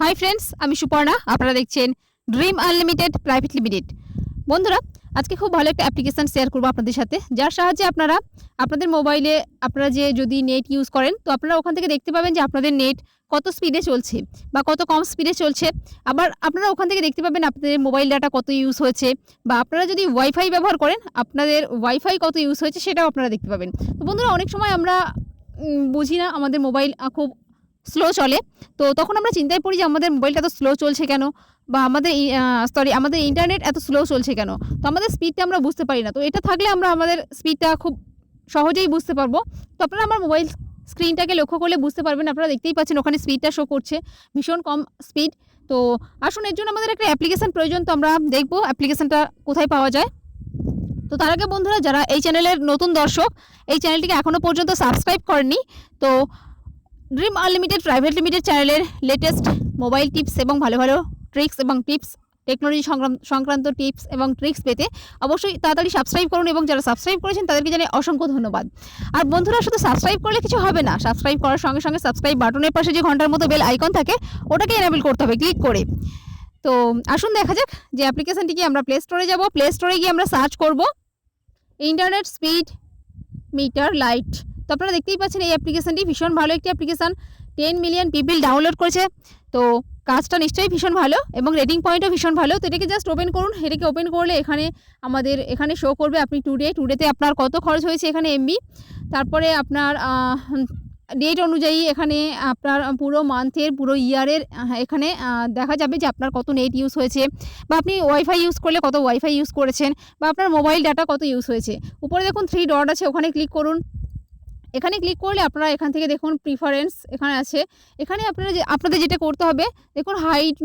Hi friends আমি সুপর্ণা। আপনারা দেখছেন ড্রিম আনলিমিটেড প্রাইভেট লিমিটেড বন্ধুরা, আজকে খুব ভালো একটা অ্যাপ্লিকেশন শেয়ার করব আপনাদের সাথে। যার সাহায্যে আপনারা আপনাদের মোবাইলে আপনারা যে যদি নেট ইউজ করেন, তো আপনারা ওখান থেকে দেখতে পাবেন যে আপনাদের নেট কত স্পিডে চলছে বা কত কম স্পিডে চলছে। আবার আপনারা ওখান থেকে দেখতে পাবেন আপনাদের মোবাইল ডাটা কত ইউজ হয়েছে বা আপনারা যদি ওয়াইফাই ব্যবহার করেন, আপনাদের ওয়াইফাই কত ইউজ হয়েছে সেটাও আপনারা দেখতে পাবেন। তো বন্ধুরা, অনেক সময় আমরা বুঝি না আমাদের মোবাইল খুব স্লো চলে। তো তখন আমরা চিন্তায় পড়ি যে আমাদের মোবাইলটা এত স্লো চলছে কেন? বা আমাদের সরি আমাদের ইন্টারনেট এত স্লো চলছে কেন? তো আমাদের স্পিডটা আমরা বুঝতে পারি না। তো এটা থাকলে আমরা আমাদের স্পিডটা খুব সহজেই বুঝতে পারব। তো আপনারা আমার মোবাইল স্ক্রিনটাকে লক্ষ্য করলে বুঝতে পারবেন, আপনারা দেখতেই পাচ্ছেন ওখানে স্পিডটা শো করছে। ভীষণ কম স্পিড তো আসুন, এর জন্য আমাদের একটা অ্যাপ্লিকেশান প্রয়োজন, তো আমরা দেখব অ্যাপ্লিকেশনটা কোথায় পাওয়া যায়। তো তার আগে বন্ধুরা, যারা এই চ্যানেলের নতুন দর্শক, এই চ্যানেলটিকে এখনও পর্যন্ত সাবস্ক্রাইব করেনি তো ড্রিম আনলিমিটেড প্রাইভেট লিমিটেড চ্যানেলের লেটেস্ট মোবাইল টিপস এবং ভালো ভালো ট্রিক্স এবং টিপস টেকনোলজি সংক্রান্ত টিপস এবং ট্রিক্স পেতে অবশ্যই তাড়াতাড়ি সাবস্ক্রাইব করুন এবং যারা সাবস্ক্রাইব করেছেন তাদেরকে জানাই অসংখ্য ধন্যবাদ। আর বন্ধুরা, শুধু সাবস্ক্রাইব করলে কিছু হবে না সাবস্ক্রাইব করার সঙ্গে সঙ্গে সাবস্ক্রাইব বাটনের পাশে যে ঘণ্টার মতো বেল আইকন থাকে, ওটাকে এনাবেল করতে হবে ক্লিক করে। তো আসুন দেখা যাক যে অ্যাপ্লিকেশনটিকে আমরা প্লে স্টোরে যাব। প্লে স্টোরে গিয়ে আমরা সার্চ করব ইন্টারনেট স্পিড মিটার লাইট তো আপনারা দেখতেই পাচ্ছেন এই অ্যাপ্লিকেশনটি। ভীষণ ভালো একটি অ্যাপ্লিকেশন। টেন মিলিয়ন পিপিল ডাউনলোড করেছে। তো কাজটা নিশ্চয়ই ভীষণ ভালো এবং রেটিং পয়েন্টও ভীষণ ভালো। তো এটাকে জাস্ট ওপেন করুন। এটাকে ওপেন করলে এখানে আমাদের, এখানে শো করবে আপনি টুডে টুডেতে আপনার কত খরচ হয়েছে এখানে এমবি তারপরে আপনার ডেট অনুযায়ী এখানে আপনার পুরো মান্থের পুরো ইয়ারের এখানে দেখা যাবে যে আপনার কত নেট ইউজ হয়েছে বা আপনি ওয়াইফাই ইউজ করলে কত ওয়াইফাই ইউজ করেছেন বা আপনার মোবাইল ডাটা কত ইউজ হয়েছে। উপরে দেখুন থ্রি ডট আছে। ওখানে ক্লিক করুন। এখানে ক্লিক করলে আপনারা এখান থেকে দেখুন প্রিফারেন্স এখানে আছে। এখানে আপনারা যে, আপনাদের যেটা করতে হবে, দেখুন hide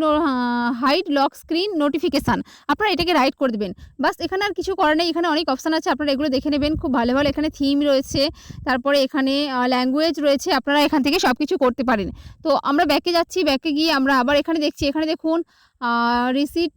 hide lock screen notification আপনারা এটাকে রাইট করে দেবেন। বাস এখানে আর কিছু করার নেই, এখানে অনেক অপশান আছে, আপনারা এগুলো দেখে নেবেন, খুব ভালো ভালো এখানে থিম রয়েছে, তারপরে এখানে ল্যাঙ্গুয়েজ রয়েছে, আপনারা এখান থেকে সব কিছু করতে পারেন। তো আমরা ব্যাকে যাচ্ছি ব্যাকে গিয়ে আমরা আবার এখানে দেখছি, এখানে দেখুন রিসিট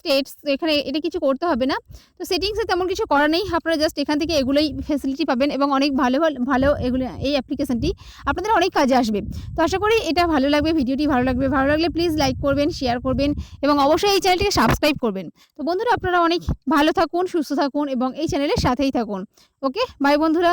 স্টেটস এখানে এটা কিছু করতে হবে না। তো সেটিংসে তেমন কিছু করা নেই। আপনারা জাস্ট এখান থেকে এগুলোই ফেসিলিটি পাবেন এবং অনেক ভালো ভালো ভালো এগুলো, এই অ্যাপ্লিকেশনটি আপনাদের অনেক কাজে আসবে। তো আশা করি এটা ভালো লাগবে, ভিডিওটি ভালো লাগবে। ভালো লাগলে প্লিজ লাইক করবেন শেয়ার করবেন এবং অবশ্যই এই চ্যানেলটিকে সাবস্ক্রাইব করবেন। তো বন্ধুরা, আপনারা অনেক ভালো থাকুন, সুস্থ থাকুন এবং এই চ্যানেলের সাথেই থাকুন। ওকে বাই বন্ধুরা।